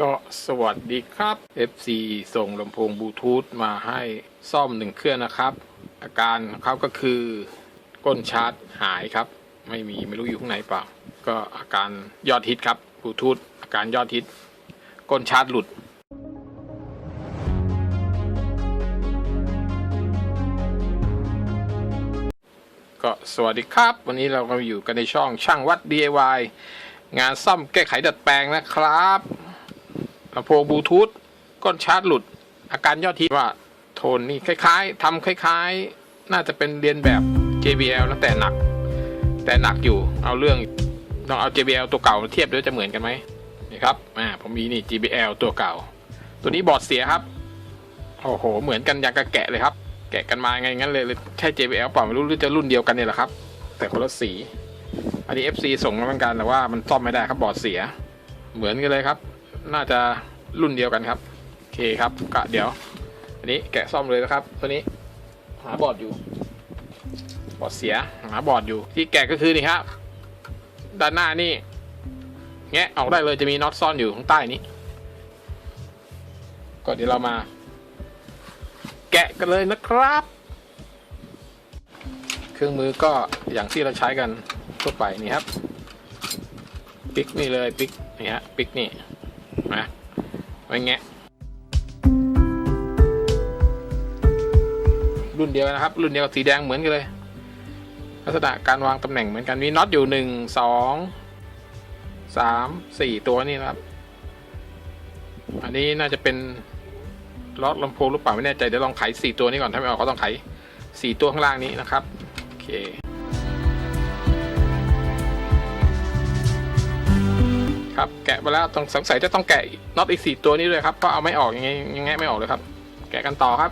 ก็สวัสดีครับ FC ส่งลำโพงบลูทูธมาให้ซ่อมหนึ่งเครื่องนะครับ อาการของเขาก็คือก้นชาร์จหายครับ ไม่มีไม่รู้อยู่ข้างในเปล่า ก็อาการยอดฮิตครับบลูทูธอาการยอดฮิต ก้นชาร์จหลุดก็สวัสดีครับ วันนี้เราก็อยู่กันในช่องช่างวัด DIY งานซ่อมแก้ไขดัดแปลงนะครับ ลำโพงบลูทูธก้นชาร์จหลุด อาการยอดฮิตว่าโทนนี่คล้ายๆทำคล้าย ๆ น่าจะเป็นเรียนแบบ JBL นะแต่หนัก แต่หนักอยู่เอาเรื่องต้องเอา JBL ตัวเก่ามาเทียบด้วยจะเหมือนกันไหมนี่ครับอ่าผมมีนี่ JBL ตัวเก่า ตัวนี้บอร์ดเสียครับโอ้โห เหมือนกันอย่างกระแกะเลยครับ แกะกันมาไงงั้นเลยใช่ JBL เปล่าไม่รู้หรือจะรุ่นเดียวกันเนี่ยแหละครับ แต่คนละสี อันนี้ FC ส่งมาเหมือนกันแต่ว่ามันซ่อมไม่ได้ครับบอร์ดเสีย เหมือนกันเลยครับ น่าจะรุ่นเดียวกันครับ โอเคครับกะเดี๋ยว อันนี้แกะซ่อมเลยนะครับ ตัวนี้หาบอร์ดอยู่ บอร์ดเสียหาบอร์ดอยู่ ที่แกะก็คือนี่ครับ ด้านหน้านี่แงะออกได้เลยจะมีน็อตซ่อนอยู่ข้างใต้นี้ ก็เดี๋ยวเรามา แกะกันเลยนะครับ เครื่องมือก็อย่างที่เราใช้กันทั่วไปนี่ครับ ปิกนี่เลยปิกนี่ฮะปิกนี่ นะไว้แงะรุ่นเดียวนะครับ รุ่นเดียวกับสีแดงเหมือนกันเลย ลักษณะการวางตำแหน่งเหมือนกันมีน็อตอยู่หนึ่งสองสามสี่ตัวนี่นะครับ อันนี้น่าจะเป็นล็อตลำโพงหรือเปล่าไม่แน่ใจเดี๋ยวลองไขสี่ตัวนี้ก่อนถ้าไม่ออกก็ต้องไขสี่ตัวข้างล่างนี้นะครับโอเค ครับ แกะไปแล้วต้องสงสัยจะต้องแกะน็อตอีกสี่ตัวนี้ด้วยครับก็เอาไม่ออกยังไงยังไงไม่ออกเลยครับ แกะกันต่อครับ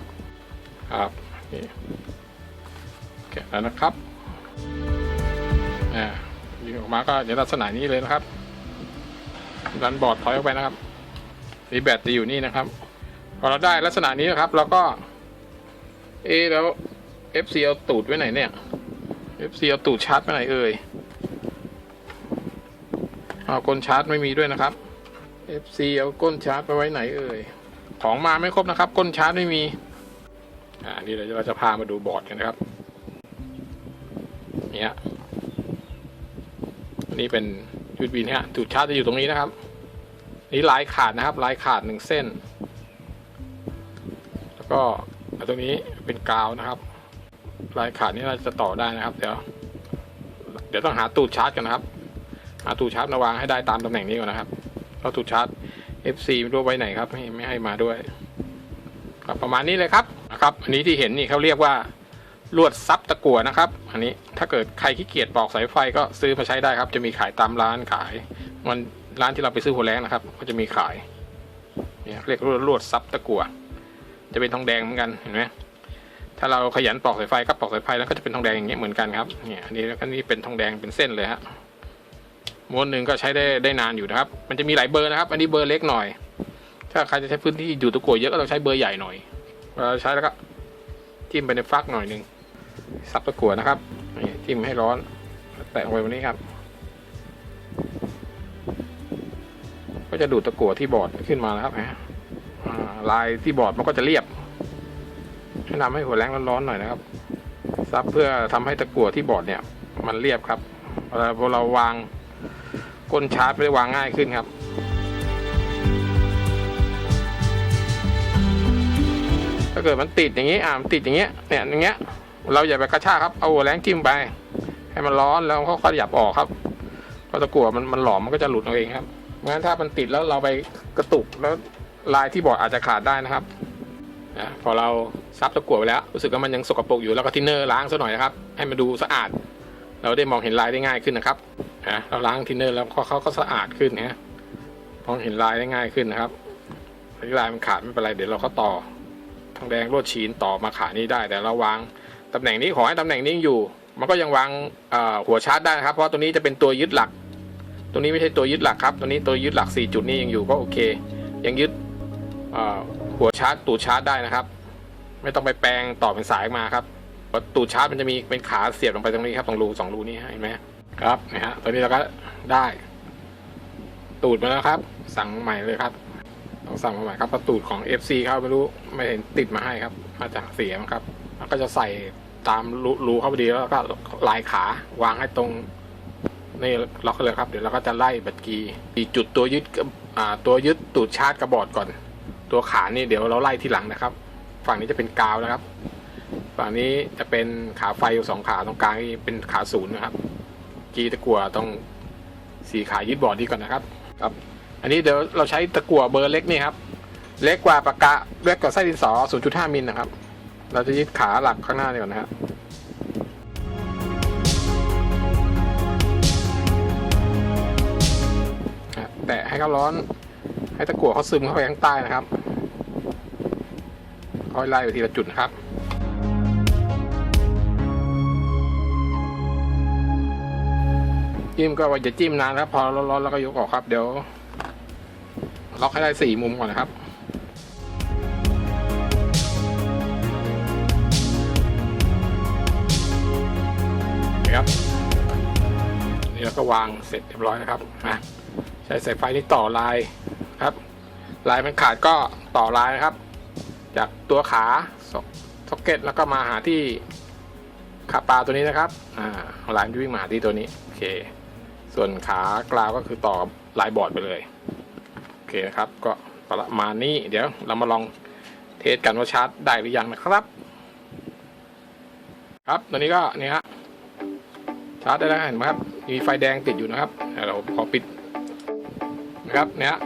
ครับนี่แกะแล้วนะครับอ่ายิงออกมาก็จะลักษณะนี้เลยนะครับดันบอร์ดถอยออกไปนะครับมีแบตจะอยู่นี่นะครับ พอเราได้ลักษณะนี้นะครับเราก็ เอแล้ว FC เอาตูดไว้ไหนเนี่ย FC เอาตูดชาร์จไปไหนเอ่ย เอาก้นชาร์จไม่มีด้วยนะครับ FC เอาก้นชาร์จไปไว้ไหนเอ่ย ของมาไม่ครบนะครับ ก้นชาร์จไม่มี อ่า นี่เราจะพามาดูบอร์ดกันนะครับ เนี่ยอันนี้เป็นยูดบินฮะตูดชาร์จจะอยู่ตรงนี้นะครับ นี่ลายขาดนะครับ ลายขาดหนึ่งเส้น แล้วก็ตรงนี้เป็นกาวนะครับ ลายขาดนี้เราจะต่อได้นะครับ เดี๋ยว เดี๋ยวต้องหาตูดชาร์จกันนะครับ หาตูชาร์จมาวางให้ได้ตามตำแหน่งนี้ก่อนนะครับเราตูชาร์จ FC ไม่รู้ไว้ไหนครับไม่ไม่ให้มาด้วยครับประมาณนี้เลยครับนะครับอันนี้ที่เห็นนี่เขาเรียกว่าลวดซับตะกั่วนะครับ อันนี้ถ้าเกิดใครขี้เกียจปอกสายไฟก็ซื้อมาใช้ได้ครับ จะมีขายตามร้านขายมันร้านที่เราไปซื้อหัวแรงนะครับ ก็จะมีขายเนี่ยเรียกลวดลวดซับตะกั่วจะเป็นทองแดงเหมือนกันเห็นไหมถ้าเราขยันปอกสายไฟก็ปอกสายไฟแล้วก็จะเป็นทองแดงอย่างเงี้ยเหมือนกันครับเนี่ยอันนี้แล้วก็นี่เป็นทองแดงเป็นเส้นเลยฮะ ม้วนหนึ่งก็ใช้ได้ได้นานอยู่นะครับ มันจะมีหลายเบอร์นะครับ อันนี้เบอร์เล็กหน่อย ถ้าใครจะใช้พื้นที่อยู่ตะกั่วเยอะก็ต้องใช้เบอร์ใหญ่หน่อยเวลาใช้แล้วก็จิ้มไปในฟักหน่อยหนึ่งซับตะกั่วนะครับจิ้มให้ร้อน แตะลงไปวันนี้ครับ ก็จะดูดตะกั่วที่บอร์ดขึ้นมาแล้วครับฮะลายที่บอร์ดมันก็จะเรียบแนะนำให้หัวแรงร้อนๆหน่อยนะครับ ซับเพื่อทำให้ตะกั่วที่บอร์ดเนี่ย มันเรียบครับเวลาพอเราวาง ก้นชาร์จไปวางง่ายขึ้นครับถ้าเกิดมันติดอย่างนี้อ่ามันติดอย่างเงี้ยเนี่ยอย่างเงี้ย เราอย่าไปกระชากครับเอาหัวแรงจิ้มไป ให้มันร้อนแล้วเขาขยับออกครับเพราะตะกั่วมันมันหลอมมันก็จะหลุดเอาเองครับงั้นถ้ามันติดแล้วเราไปกระตุกแล้วลายที่บอร์ดอาจจะขาดได้นะครับนะพอเราซับตะกั่วไปแล้ว รู้สึกว่ามันยังสกปรกอยู่แล้วก็ทินเนอร์ล้างซะหน่อยนะครับ ให้มันดูสะอาด เราได้มองเห็นลายได้ง่ายขึ้นนะครับ นะเราล้างทินเนอร์แล้วเขาก็สะอาดขึ้นนะมองเห็นลายได้ง่ายขึ้นนะครับลายมันขาดไม่เป็นไรเดี๋ยวเราก็ต่อทองแดงลวดชีนต่อมาขานี้ได้ แต่เราวางตำแหน่งนี้ขอให้ตำแหน่งนี้อยู่ มันก็ยังวางหัวชาร์จได้นะครับ เพราะตัวนี้จะเป็นตัวยึดหลัก ตัวนี้ไม่ใช่ตัวยึดหลักครับ ตัวนี้ตัวยึดหลัก 4 จุดนี้ยังอยู่ก็โอเค ยังยึดหัวชาร์จตูดชาร์จได้นะครับ ไม่ต้องไปแปลงต่อเป็นสายมาครับตูดชาร์จมันจะมีเป็นขาเสียบลงไปตรงนี้ครับตรงรูสองรูนี้เห็นไหม ครับนะฮะตัวนี้เราก็ได้ตูดมาแล้วครับ สั่งใหม่เลยครับต้องสั่งมาใหม่ครับประตูดของ FC เขาไม่รู้ไม่เห็นติดมาให้ครับมาจากเสียมครับแล้วก็จะใส่ตามรูรูเข้าไปดีแล้วก็ลายขาวางให้ตรงนี่ล็อกเลยครับ เดี๋ยวเราก็จะไล่บัตรกีอีจุดตัวยึดอ่าตัวยึดตูดชาร์จกระบอดก่อน ตัวขานี่เดี๋ยวเราไล่ทีหลังนะครับ ฝั่งนี้จะเป็นกาวนะครับ ฝั่งนี้จะเป็นขาไฟอยู่สองขาตรงกลางนี่เป็นขาศูนย์นะครับ กีตะกัวต้องสีขายึดบอร์ดนี้ก่อนนะครับครับ อันนี้เดี๋ยวเราใช้ตะกัวเบอร์เล็กนี่ครับ เล็กกว่าปากกาเล็กกว่าไส้ดินสอ 0.5มิลนะครับ เราจะยึดขาหลักข้างหน้านี่ก่อนนะครับแตะให้เขาร้อน ให้ตะกั่วเขาซึมเข้าไปข้างใต้นะครับค่อยไล่ไปทีละจุดนะครับ จิ้มก็ว่าจะจิ้มนานครับ พอร้อนๆแล้วก็ยกออกครับเดี๋ยวล็อกให้ได้สี่มุมก่อนนะครับนี่ครับนี่เราก็วางเสร็จเรียบร้อยนะครับนะใช้สายไฟนี่ต่อลายครับ ลายมันขาดก็ต่อลายนะครับ จากตัวขาซ็อกเก็ตแล้วก็มาหาที่ขาปลาตัวนี้นะครับ อ่าลายมันวิ่งมาหาที่ตัวนี้ โอเค ส่วนขากราวก็คือต่อลายบอร์ดไปเลย โอเคนะครับ ก็ประมาณนี้ เดี๋ยวเรามาลองเทสกันว่าชาร์จได้หรือยังนะครับ ครับ ตอนนี้ก็นี่ฮะชาร์จได้แล้วเห็นไหมครับ มีไฟแดงติดอยู่นะครับเดี๋ยวเราขอปิดนะครับเนี่ย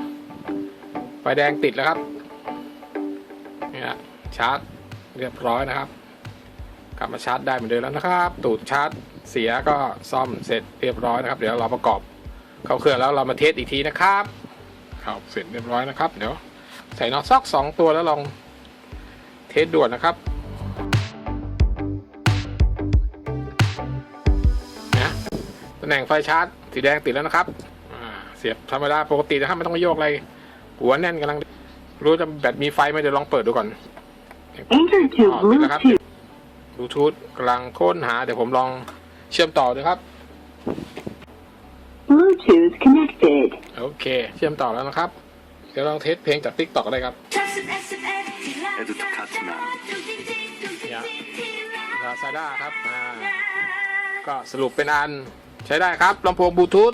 ไฟแดงติดแล้วครับเนี่ยชาร์จเรียบร้อยนะครับ กลับมาชาร์จได้เหมือนเดิมแล้วนะครับ ตูดชาร์จเสียก็ซ่อมเสร็จเรียบร้อยนะครับ เดี๋ยวเราประกอบเข้าเครื่องแล้วเรามาเทสอีกทีนะครับครับเสร็จเรียบร้อยนะครับ เดี๋ยวใส่น็อตซอกสองตัวแล้วลองเทสด่วนนะครับนะตำแหน่งไฟชาร์จสีแดงติดแล้วนะครับอ่าเสียบธรรมดาปกตินะครับไม่ต้องมาโยกอะไร หัวแน่นกำลัง รู้จะแบตมีไฟไหมเดี๋ยวลองเปิดดูก่อน Enter to อ๋อติดแล้วครับ Bluetooth. บลู ทูธกำลังค้นหา เดี๋ยวผมลองเชื่อมต่อดูครับ Bluetooth connected. โอเค เชื่อมต่อแล้วนะครับ เดี๋ยวลองเทสเพลงจากติ๊กต็อกได้ครับ Edit Katna. เนี่ยลาซาด้าครับอ่าก็สรุปเป็นอันใช้ได้ครับลำโพงบลูทูธ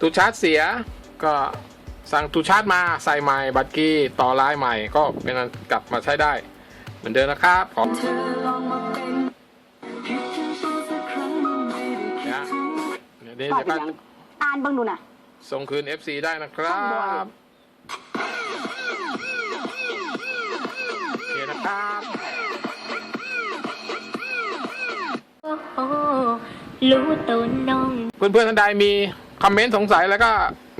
ตูชาร์จเสีย ก็สั่งตูชาร์จมาใส่ใหม่บัตรกี้ต่อลายใหม่ ก็เป็นอันกลับมาใช้ได้ เหมือนเดิมนะครับขอนะ เดี๋ยวนี้ปล่อยเดี๋ยวไปก็ยังอ่านเบิ่งดูนะส่งคืน FC ได้นะครับโอเคนะครับ โอ้โหรู้ตัวน้อง เพื่อนๆท่านใดมีคอมเมนต์สงสัยแล้วก็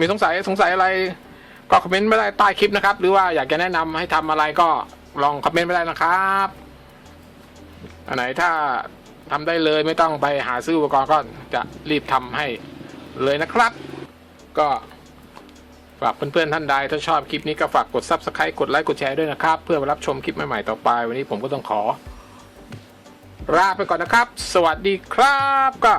มีสงสัยสงสัยอะไร ก็คอมเมนต์ไม่ได้ใต้คลิปนะครับ หรือว่าอยากจะแนะนำให้ทำอะไรก็ลองคอมเมนต์ไม่ได้นะครับ อันไหนถ้า ทำได้เลยไม่ต้องไปหาซื้ออุปกรณ์ก็จะรีบทำให้เลยนะครับ ก็ฝากเพื่อนๆท่านใดถ้าชอบคลิปนี้ก็ฝากกด subscribe กดไลค์กดแชร์ด้วยนะครับ เพื่อมารับชมคลิปใหม่ๆต่อไป วันนี้ผมก็ต้องขอลาไปก่อนนะครับ สวัสดีครับก็